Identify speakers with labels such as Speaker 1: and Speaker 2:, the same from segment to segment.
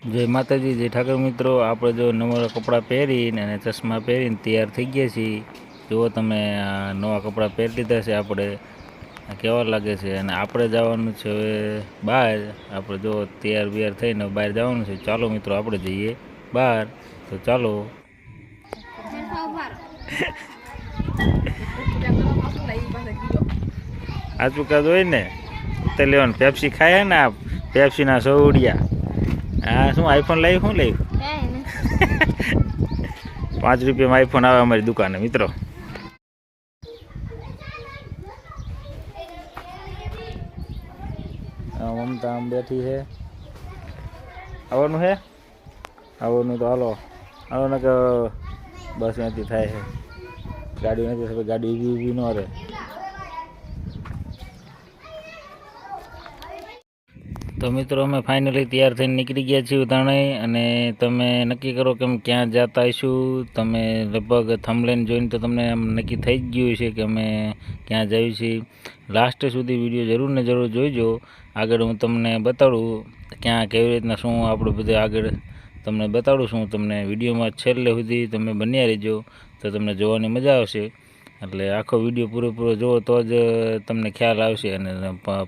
Speaker 1: જય માતાજી જય ઠાકર મિત્રો, આપણે જો નવા કપડાં પહેરીને અને ચશ્મા પહેરીને તૈયાર થઈ ગયા છીએ, જુઓ તમે નવા કપડાં પહેરી લીધા છે આપણે. કેવા લાગે છે? અને આપણે જવાનું છે હવે બહાર. આપણે જો તૈયાર બિયાર થઈને બહાર જવાનું છે. ચાલો મિત્રો, આપણે જઈએ બહાર. તો ચાલો. આ ચૂકા હોય ને તો લેવાનું પેપ્સી ખાયા ને પેપ્સીના સૌડિયા. આ શું આઈફોન લાવી શું લાવ્યું પાંચ રૂપિયામાં આઈફોન આવે અમારી દુકાને મિત્રો. મમતા આમ બેઠી છે. આવવાનું છે? આવવાનું તો હાલો. હાલો ને કે બસ નથી થાય છે. ગાડી નથી ગાડી ઊભી ઊભી ન રહે. તો મિત્રો, અમે ફાઇનલી તૈયાર થઈને નીકળી ગયા છીએ ઉતાણે અને તમે નક્કી કરો કે અમે ક્યાં જતા હશું તમે લગભગ થમલેન જોઈને તો તમને આમ નક્કી થઈ જ ગયું છે કે અમે ક્યાં જઈએ છીએ. લાસ્ટ સુધી વીડિયો જરૂર ને જરૂર જોઈજો. આગળ હું તમને બતાડું ક્યાં, કેવી રીતના શું આપણે બધું આગળ તમને બતાડું છું. તમને વિડીયોમાં છેલ્લે સુધી તમે બન્યા રહેજો તો તમને જોવાની મજા આવશે. એટલે આખો વીડિયો પૂરેપૂરો જુઓ તો જ તમને ખ્યાલ આવશે અને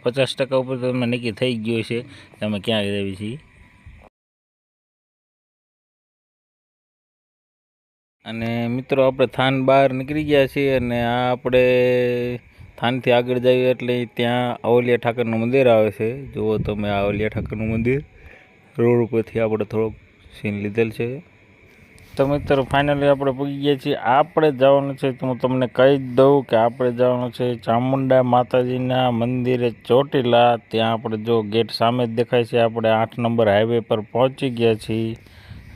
Speaker 1: પચાસ ટકા ઉપર તમને નક્કી થઈ ગયું છે અમે ક્યાં રહેવી છીએ. અને મિત્રો, આપણે થાન બહાર નીકળી ગયા છીએ અને આ આપણે થાનથી આગળ જઈએ એટલે ત્યાં અવલિયા ઠાકરનું મંદિર આવે છે. જુઓ તમે આ અવલિયા ઠાકરનું મંદિર. રોડ ઉપરથી આપણે થોડોક સીન લીધેલ છે. તો મિત્રો ફાઇનલી આપણે પૂગી ગયા છીએ. આપણે જવાનું છે, તો હું તમને કહી જ દઉં કે આપણે જવાનું છે ચામુંડા માતાજીના મંદિરે ચોટીલા. ત્યાં આપણે જો ગેટ સામે જ દેખાય છે, આપણે આઠ નંબર હાઈવે પર પહોંચી ગયા છીએ.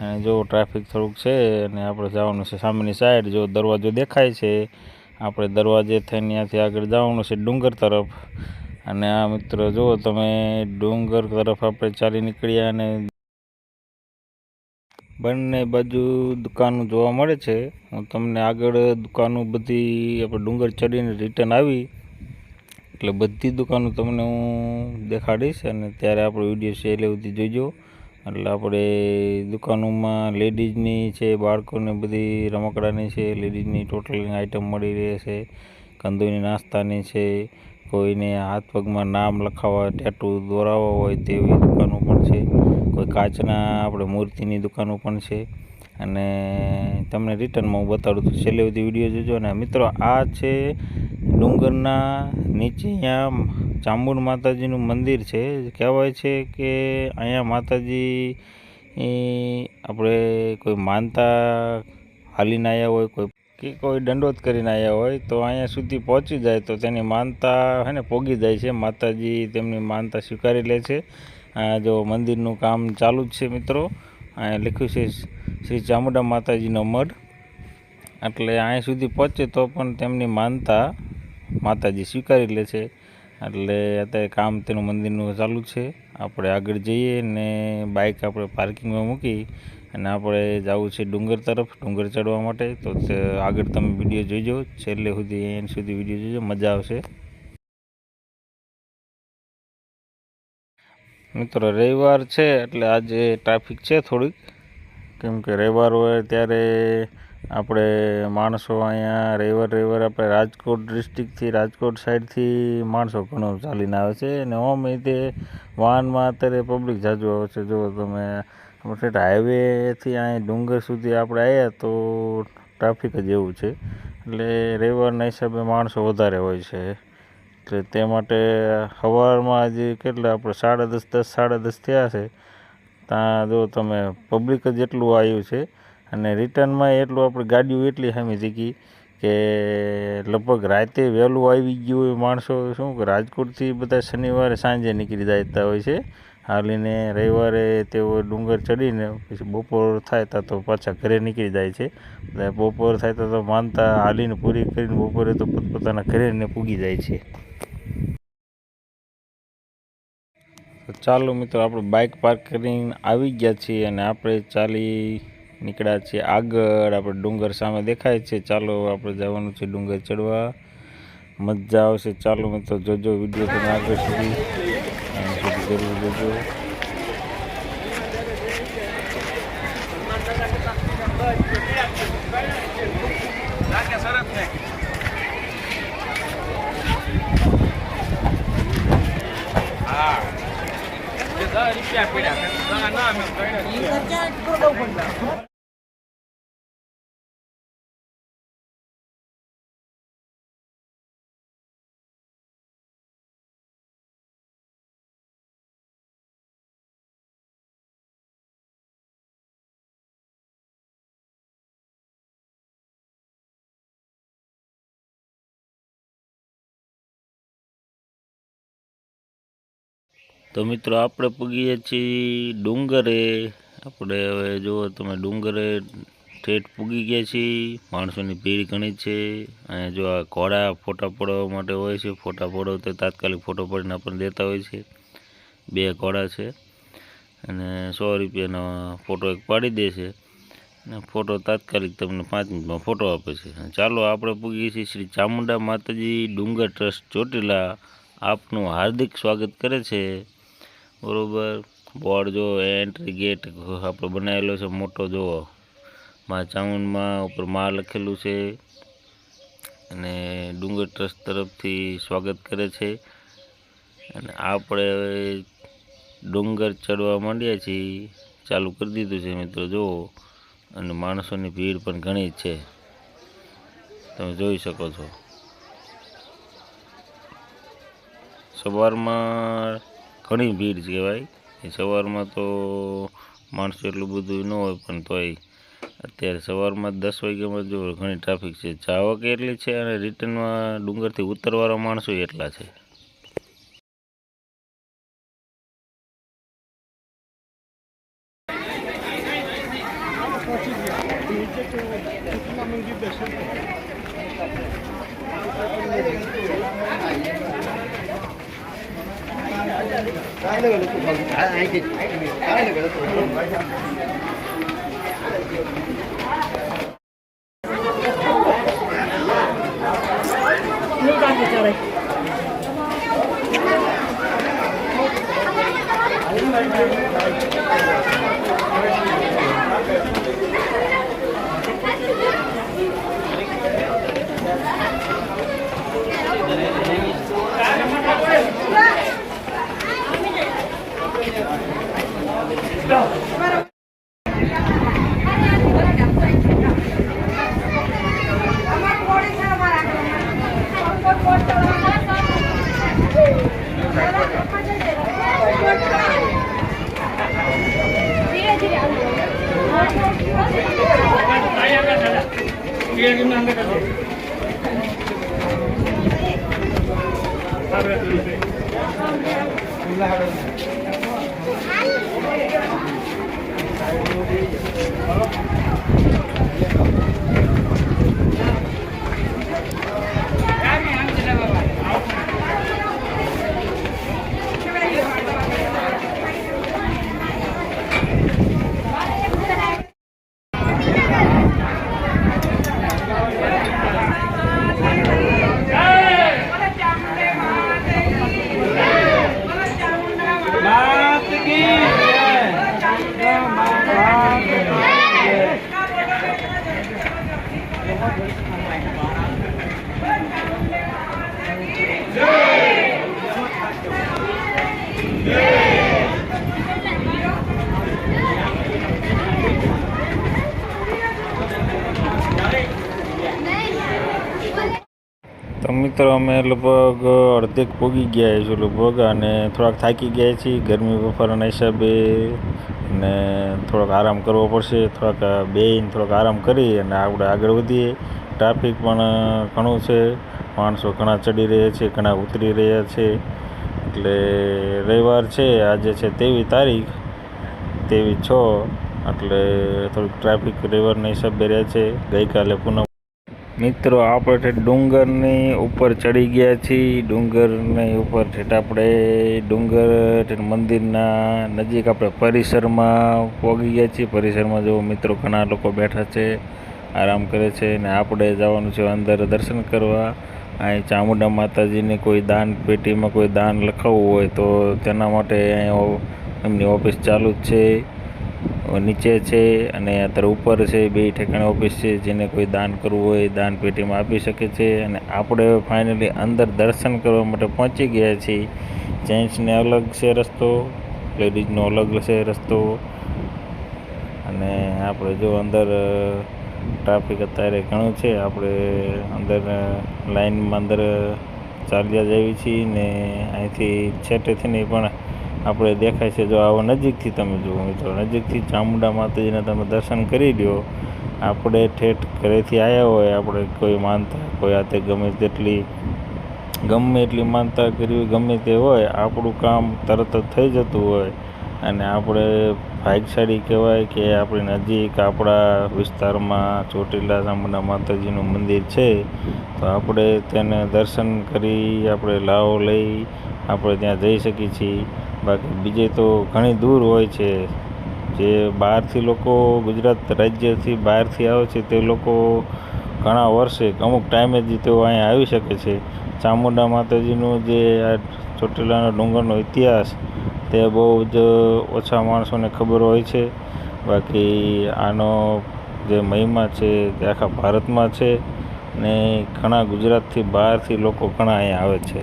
Speaker 1: અને જો ટ્રાફિક થોડુંક છે, અને આપણે જવાનું છે સામેની સાઈડ જો દરવાજો દેખાય છે, આપણે દરવાજે થઈને ત્યાંથી આગળ જવાનું છે ડુંગર તરફ. અને આ મિત્રો, જુઓ તમે, ડુંગર તરફ આપણે ચાલી નીકળ્યા અને બંને બાજુ દુકાનો જોવા મળે છે. હું તમને આગળ દુકાનો બધી આપણે ડુંગર ચડીને રિટર્ન આવી. એટલે બધી દુકાનો તમને હું દેખાડીશ અને ત્યારે આપણો વીડિયો છે એટલે જોઈજો. એટલે આપણે દુકાનોમાં લેડીઝની છે, બાળકોને બધી રમકડાની છે, લેડીઝની ટોટલ આઈટમ મળી રહે છે કંદોની નાસ્તાની છે, કોઈને હાથ પગમાં નામ લખાવવા ટેટુ દોરાવવા હોય તેવી દુકાનો પણ છે. કોઈ કાચના આપણે મૂર્તિની દુકાનો પણ છે. અને તમને રિટર્નમાં હું બતાડું છું છેલ્લે સુધી વીડિયો જોજો. અને મિત્રો, આ છે ડુંગરના નીચે અહીંયા ચામુંડ માતાજીનું મંદિર છે. કહેવાય છે કે અહીંયા માતાજી આપણે કોઈ માનતા હાલીને આવ્યા હોય, કોઈ કે કોઈ દંડોત કરીને આવ્યા હોય, તો અહીંયા સુધી પહોંચી જાય તો તેની માનતા હે ને, પોગી જાય છે. માતાજી તેમની માનતા સ્વીકારી લે છે. આ જો મંદિરનું કામ ચાલુ જ છે મિત્રો. અહીંયા લખ્યું છે શ્રી ચામુંડા માતાજીનો મઢ. એટલે અહીંયા સુધી પહોંચે તો પણ તેમની માનતા માતાજી સ્વીકારી લે છે. એટલે અત્યારે કામ તેનું મંદિરનું ચાલુ છે. આપણે આગળ જઈએ ને બાઇક આપણે પાર્કિંગમાં મૂકી અને આપણે જવું છે ડુંગર તરફ, ડુંગર ચડવા માટે. તો તે આગળ તમે વીડિયો જોઈજો. છેલ્લે સુધી એન્ડ સુધી વીડિયો જોજો મજા આવશે. મિત્રો, રવિવાર છે એટલે આજે ટ્રાફિક છે થોડીક. કેમ કે રવિવાર હોય ત્યારે આપણે માણસો અહીંયા રવિવાર રવિવાર આપણે રાજકોટ ડિસ્ટ્રિક્ટથી રાજકોટ સાઈડથી માણસો ઘણો ચાલીને આવે છે. અને ઓમ રીતે વાહનમાં અત્યારે પબ્લિક જાજુ આવે છે. જો તમે આપણે હાઈવેથી અહીં ડુંગર સુધી આપણે આવ્યા તો ટ્રાફિક જ એવું છે. એટલે રવિવારના હિસાબે માણસો વધારે હોય છે. એટલે તે માટે સવારમાં હજી કેટલા આપણે સાડા દસ દસ, સાડા દસ થયા છે, ત્યાં જો તમે પબ્લિક જ એટલું આવ્યું છે. અને રિટર્નમાં એટલું આપણે ગાડીઓ એટલી સામી શીખી કે લગભગ રાતે વહેલું આવી ગયું હોય માણસો, શું કે રાજકોટથી બધા શનિવારે સાંજે નીકળી જતા હોય છે. હાલીને રવિવારે તેઓ ડુંગર ચડીને પછી બપોર થાય ત્યાં તો પાછા ઘરે નીકળી જાય છે. બપોર થાય તો માનતા હાલીને પૂરી કરીને બપોરે તો પોતપોતાના ઘરે ને પૂગી જાય છે. ચાલો મિત્રો, આપણે બાઇક પાર્ક કરીને આવી ગયા છીએ અને આપણે ચાલી નીકળ્યા છીએ આગળ. આપણે ડુંગર સામે દેખાય છે. ચાલો આપણે જવાનું છે ડુંગર ચડવા. મજા આવશે. ચાલો મિત્રો, જોજો વીડિયો તમે આગળ સુધી જરૂર જોજો
Speaker 2: ક્યાં પડ્યા
Speaker 1: તો મિત્રો આપણે પૂગીએ છીએ ડુંગરે. આપણે હવે જુઓ તમે ડુંગરે ઠેઠ પૂગી ગયા છીએ. માણસોની ભીડ ઘણી છે. અહીંયા જો આ ઘોડા ફોટા પડવા માટે હોય છે. ફોટા પડો તો તાત્કાલિક ફોટો પડીને આપણને દેતા હોય છે. બે ઘોડા છે. અને સો રૂપિયાનો ફોટો એક પાડી દે છે. અને ફોટો તાત્કાલિક તમને પાંચ મિનિટમાં ફોટો આપે છે. ચાલો આપણે પૂગીએ છીએ શ્રી ચામુંડા માતાજી ડુંગર ટ્રસ્ટ ચોટીલા આપનું હાર્દિક સ્વાગત કરે છે. બરોબર? બોર્ડ જો એન્ટ્રી ગેટ આપણે બનાવેલો છે, મોટો જુઓ મા ચાઉનમાં ઉપરમાં લખેલું છે. અને ડુંગર ટ્રસ્ટ તરફથી સ્વાગત કરે છે. અને આપણે હવે ડુંગર ચડવા માંડ્યા છીએ. ચાલુ કરી દીધું છે મિત્રો જુઓ અને માણસોની ભીડ પણ ઘણી છે. તમે જોઈ શકો છો. સવારમાં ઘણી ભીડ કહેવાય એ સવારમાં તો માણસો એટલું બધું ન હોય પણ તોય. અત્યારે સવારમાં દસ વાગ્યામાં જો ઘણી ટ્રાફિક છે. જાવક એટલી છે અને રિટર્નમાં ડુંગરથી ઉતરવાળા માણસો એટલા છે.
Speaker 3: காதுகளுக்கு காதுகளுக்கு
Speaker 1: Thank you. મિત્રો, અમે લગભગ અડધેક પોગી ગયા છીએ લગભગ અને થોડાક થાકી ગયા છીએ. ગરમી બફારાના હિસાબે અને થોડોક આરામ કરવો પડશે. થોડાક બેહીને થોડોક આરામ કરી અને આપણે આગળ વધીએ. ટ્રાફિક પણ ઘણું છે. માણસો ઘણા ચડી રહ્યા છે, ઘણા ઉતરી રહ્યા છે. એટલે રવિવાર છે, આજે છે તેવી તારીખ, તેવી છ. એટલે થોડુંક ટ્રાફિક રવિવારના હિસાબે રહે છે. ગઈકાલે પૂનમ મિત્રો, આપણે ડુંગરની ઉપર ચડી ગયા છીએ. ડુંગરની ઉપર ઠેઠ આપણે ડુંગર મંદિરના નજીક આપણે પરિસરમાં પહોંચી ગયા છીએ. પરિસરમાં જો મિત્રો, ઘણા લોકો બેઠા છે, આરામ કરે છે ને આપણે જવાનું છે અંદર દર્શન કરવા. અહીં ચામુંડા માતાજીની કોઈ દાન, પેટીમાં કોઈ દાન લખાવવું હોય તો તેના માટે અહીં એમની ઓફિસ ચાલુ જ છે. નીચે છે અને અત્યારે ઉપર છે બે ઠેકાણે ઓફિસ છે જેને કોઈ દાન કરવું હોય દાન પેટીમાં આપી શકે છે અને આપણે ફાઇનલી અંદર દર્શન કરવા માટે પહોંચી ગયા છીએ. જેન્ટ્સને અલગ છે રસ્તો, લેડીઝનો અલગ છે રસ્તો. અને આપણે જો અંદર ટ્રાફિક અત્યારે ઘણું છે, આપણે અંદર લાઈનમાં અંદર ચાલ્યા જઈએ છીએ ને અહીંથી છેટેથી નહીં પણ આપણે દેખાય છે, જો આવો નજીકથી તમે જુઓ, મિત્રો. નજીકથી ચામુંડા માતાજીના તમે દર્શન કરી લ્યો. આપણે ઠેઠ ઘરેથી આવ્યા હોય, આપણે કોઈ માનતા, કોઈ હાથે ગમે તેટલી, ગમે એટલી માનતા કરવી ગમે તે હોય, આપણું કામ તરત જ થઈ જતું હોય. અને આપણે ભાગશાળી કહેવાય કે આપણી નજીક આપણા વિસ્તારમાં ચોટીલા ચામુંડા માતાજીનું મંદિર છે, તો આપણે તેને દર્શન કરી, આપણે લાવો લઈ, આપણે ત્યાં જઈ શકીએ છીએ. બાકી બીજે તો ઘણી દૂર હોય છે. જે બહારથી લોકો ગુજરાત રાજ્યથી બહારથી આવે છે તે લોકો ઘણા વર્ષે, અમુક ટાઈમે જ તેઓ અહીંયા આવી શકે છે. ચામુંડા માતાજીનું જે આ ચોટીલાના ડુંગરનો ઇતિહાસ, તે બહુ જ ઓછા માણસોને ખબર હોય છે. બાકી આનો જે મહિમા છે તે આખા ભારતમાં છે ને ઘણા ગુજરાતથી બહારથી લોકો ઘણા અહીંયા આવે છે.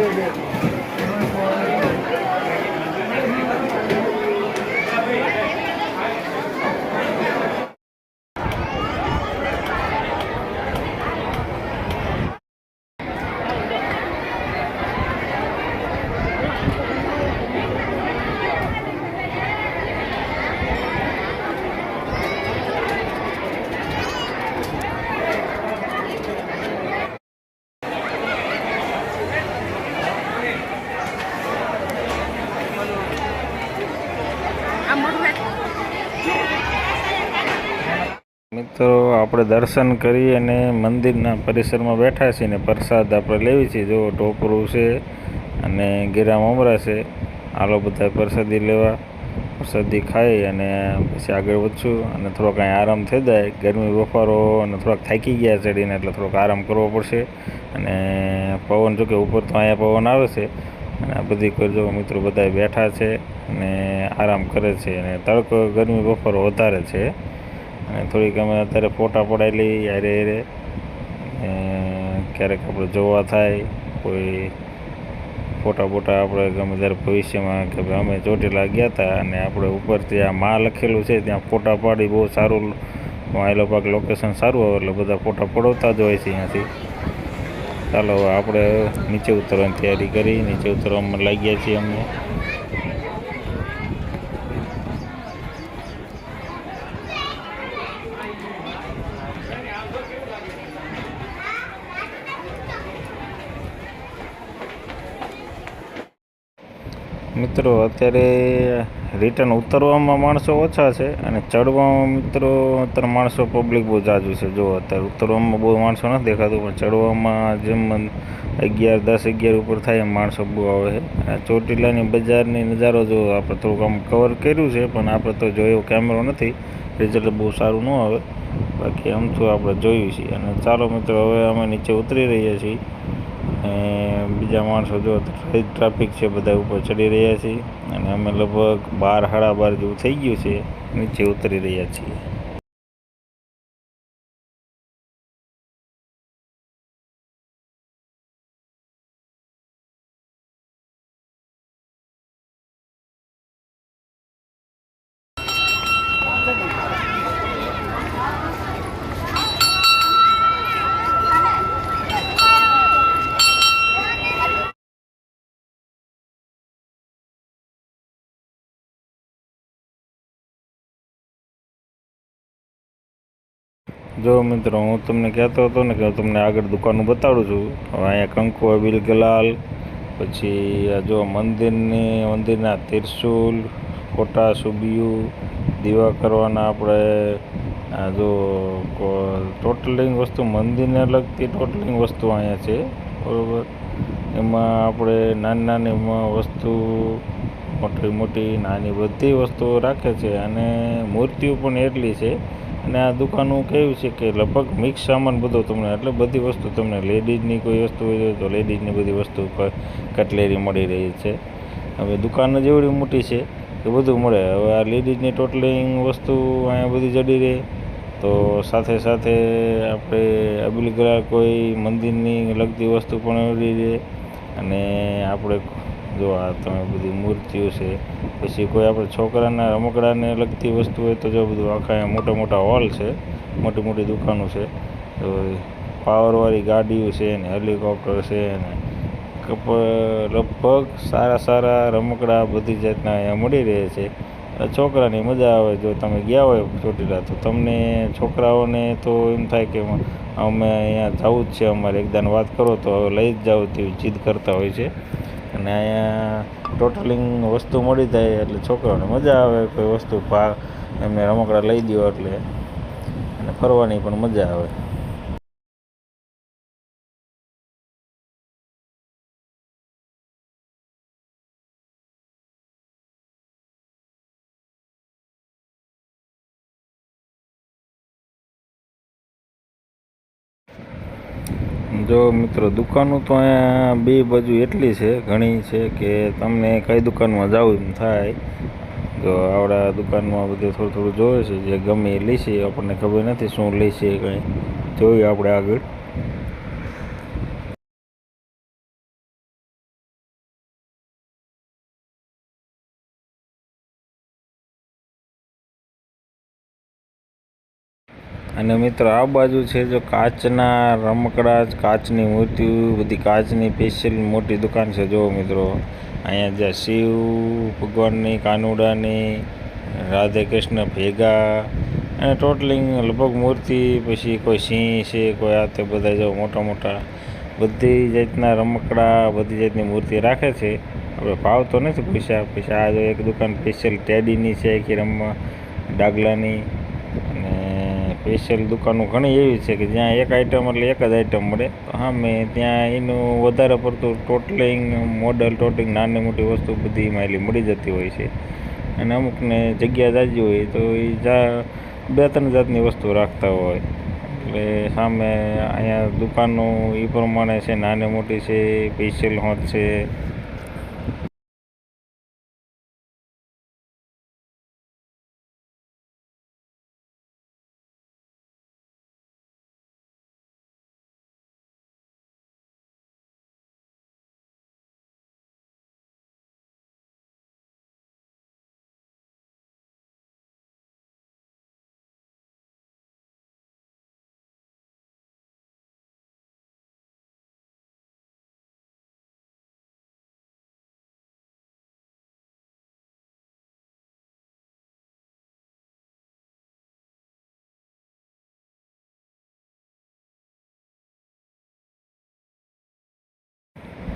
Speaker 3: આ
Speaker 1: મિત્રો, આપણે દર્શન કરી અને મંદિરના પરિસરમાં બેઠા છીએ ને પ્રસાદ આપણે લેવી છીએ જો ટોપરું છે અને ગીરા મમરા છે. આલો બધા પ્રસાદી લેવા. પ્રસાદી ખાઈ અને પછી આગળ વધશું અને થોડોક અહીં આરામ થઈ જાય. ગરમી બફારો અને થોડાક થાકી ગયા ચડીને એટલે થોડોક આરામ કરવો પડશે. અને પવન જો કે ઉપર તો અહીંયા પવન આવે છે. અને આ બધી કરજો મિત્રો બધા બેઠા છે અને આરામ કરે છે અને તડકો ગરમી બફારો વધારે છે. અને થોડીક અમે અત્યારે ફોટા પડાયેલી લઈએ યારે અને ક્યારેક આપણે જોવા થાય, કોઈ ફોટા બોટા આપણે ગમે ત્યારે ભવિષ્યમાં કે ભાઈ અમે ચોટીલા ગયા હતા અને આપણે ઉપરથી આ માં લખેલું છે, ત્યાં ફોટા પાડી બહુ સારું આ પાક લોકેશન સારું આવે એટલે બધા ફોટા પડાવતા જ હોય છે અહીંયાથી ચાલો આપણે નીચે ઉતરવાની તૈયારી કરી, નીચે ઉતરવામાં લાગ્યા છીએ અમે. મિત્રો, અત્યારે રિટર્ન ઉતરવામાં માણસો ઓછા છે અને ચડવામાં મિત્રો, અત્યારે માણસો પબ્લિક બહુ જાજુ છે. જો અત્યારે ઉતરવામાં બહુ માણસો નથી દેખાતું, પણ ચડવામાં જેમ અગિયાર, દસ, અગિયાર ઉપર થાય એમ માણસો બહુ આવે છે. અને ચોટીલાની બજારની નજારો જો આપણે થોડુંક આમ કવર કર્યું છે, પણ આપણે તો જોયો કેમેરો નથી રિઝલ્ટ બહુ સારું ન આવે. બાકી આમ તો આપણે જોયું છે. અને ચાલો મિત્રો, હવે અમે નીચે ઉતરી રહ્યા છીએ. અને બીજા માણસો જો ટ્રાફિક છે બધા ઉપર ચડી રહ્યા છે. અને અમે લગભગ બાર, સાડા બાર જેવું થઈ ગયું છે. નીચે ઉતરી રહ્યા છીએ. જો મિત્રો, હું તમને કહેતો હતો ને કે હું તમને આગળ દુકાનો બતાડું છું. હવે અહીંયા કંકુ, અબિલ ગલાલ, પછી આ જો મંદિરની, મંદિરના ત્રિશુલ ખોટા સુબિયું દીવા કરવાના આપણે, આ જો ટોટલિંગ વસ્તુ, મંદિરને લગતી ટોટલિંગ વસ્તુ અહીંયા છે, બરાબર? એમાં આપણે નાની નાની વસ્તુ, મોટી મોટી, નાની બધી વસ્તુઓ રાખે છે અને મૂર્તિઓ પણ એટલી છે અને આ દુકાનનું કેવું છે કે લગભગ મિક્સ સામાન બધો તમને, એટલે બધી વસ્તુ તમને લેડીઝની કોઈ વસ્તુ હોય તો લેડીઝની બધી વસ્તુ ઉપર કટલેરી મળી રહી છે. હવે દુકાન જ એવડી મોટી છે કે બધું મળે. હવે આ લેડીઝની ટોટલિંગ વસ્તુ અહીંયા બધી જડી રહે. તો સાથે સાથે આપણે અબીલ કોઈ મંદિરની લગતી વસ્તુ પણ મળી રહે. અને આપણે જો આ તમે બધી મૂર્તિઓ છે, પછી કોઈ આપણે છોકરાના, રમકડાને લગતી વસ્તુ હોય તો જો બધું આખા અહીંયા મોટા મોટા હોલ છે, મોટી મોટી દુકાનો છે, તો પાવરવાળી ગાડીઓ છે ને, હેલિકોપ્ટર છે ને લગભગ સારા સારા રમકડા બધી જાતના અહીંયા મળી રહે છે. છોકરાની મજા આવે જો તમે ગયા હોય ચોટીલા, તો તમને છોકરાઓને તો એમ થાય કે અમે અહીંયા જવું જ છે અમારે એકદાન વાત કરો તો હવે લઈ જ જાઓ તેવી જીદ કરતા હોય છે. અને અહીંયા ટોટલિંગ વસ્તુ મળી જાય એટલે છોકરાઓને મજા આવે, કોઈ વસ્તુ ભાગ એમને રમકડા લઈ દો એટલે. અને ફરવાની પણ મજા આવે. જો મિત્રો, દુકાનો તો અહીંયા બે બાજુ એટલી છે, ઘણી છે કે તમને કઈ દુકાનમાં જવું એમ થાય જો આવડા દુકાનમાં બધું થોડું થોડું જોવે છે, જે ગમે એ લઈશે આપણને ખબર નથી શું લઈશે કંઈ. જોઈએ આપણે આગળ? અને મિત્રો, આ બાજુ છે જો કાચના રમકડા કાચની મૂર્તિઓ બધી કાચની સ્પેશિયલ મોટી દુકાન છે. જુઓ મિત્રો, અહીંયા જ્યાં શિવ, ભગવાનની કાનુડાની, રાધે કૃષ્ણ ભેગા, અને ટોટલિંગ લગભગ મૂર્તિ, પછી કોઈ સિંહ છે, કોઈ આ તે બધા જો મોટા મોટા બધી જાતના રમકડા, બધી જાતની મૂર્તિ રાખે છે. આપણે ભાવ તો નથી પૂછ્યા. પછી આ જો એક દુકાન સ્પેશિયલ ટેડીની છે કે રમવા ડાગલાની. સ્પેશિયલ દુકાનો ઘણી એવી છે કે જ્યાં એક આઇટમ એટલે એક જ આઇટમ મળે. તો હા, મેં ત્યાં એનું વધારે પડતું ટોટલિંગ મોડલ ટોટલિંગ નાની મોટી વસ્તુ બધી એટલી મળી જતી હોય છે. અને અમુકને જગ્યા જાજી હોય તો એ જા બે ત્રણ જાતની વસ્તુ રાખતા હોય. એટલે સામે અહીંયા દુકાનો એ પ્રમાણે છે, નાની મોટી છે સ્પેશિયલ હોત છે.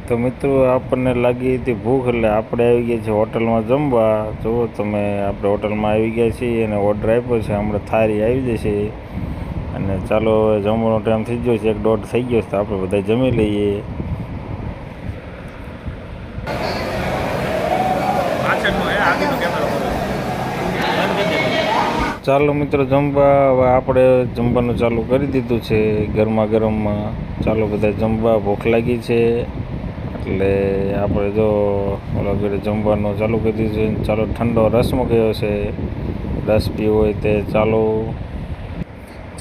Speaker 1: તો મિત્રો, આપણને લાગી હતી ભૂખ, એટલે આપણે આવી ગયા છીએ હોટલમાં જમવા. જુઓ તમે, આપણે હોટલમાં આવી ગયા છીએ અને ઓર્ડર આપ્યો છે. હમણાં થારી આવી જશે. અને ચાલો, હવે જમવાનો ટાઈમ થઈ ગયો છે. એક દોઢ થઈ ગયો છે, તો આપણે બધા જમી લઈએ. ચાલો મિત્રો, જમવા. હવે આપણે જમવાનું ચાલુ કરી દીધું છે ગરમા ગરમમાં. ચાલો બધા જમવા. ભૂખ લાગી છે. એટલે આપણે જો ઓલા ઘરે જમવાનું ચાલુ કરી દીધું ચાલો ઠંડો રસ મૂક્યો છે. રસ પીવો હોય તે ચાલો.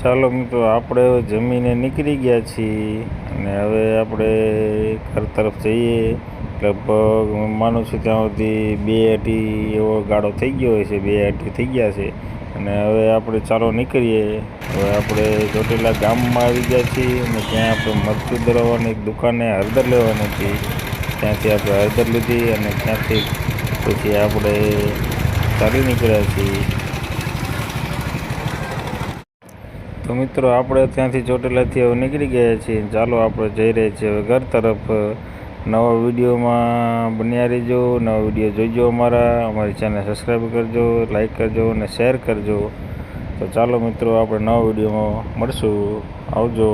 Speaker 1: ચાલો મિત્રો, આપણે જમીને નીકળી ગયા છીએ અને હવે આપણે ઘર તરફ જઈએ. લગભગ માનું છું ત્યાં સુધી બે અઢી એવો ગાળો થઈ ગયો હોય છે. બે અઢી થઈ ગયા છે. અને હવે આપણે ચાલો નીકળીએ. હવે આપણે ચોટીલા ગામમાં આવી ગયા છીએ અને ત્યાં આપણે મરચું દરવાની દુકાને હળદર લેવાની હતી. ત્યાંથી આપણે હળદર લીધી અને ત્યાંથી પછી આપણે ચાલી નીકળ્યા છીએ. તો મિત્રો, આપણે ત્યાંથી ચોટીલાથી હવે નીકળી ગયા છીએ. ચાલો, આપણે જઈ રહ્યા છીએ હવે ઘર તરફ. નવા વિડીયોમાં બન્યા રહેજો, નવા વીડિયો જોઈજો અમારા. અમારી ચેનલ સબસ્ક્રાઈબ કરજો લાઈક કરજો અને શેર કરજો. તો ચાલો મિત્રો, આપણે નવા વિડીયોમાં મળશું. આવજો.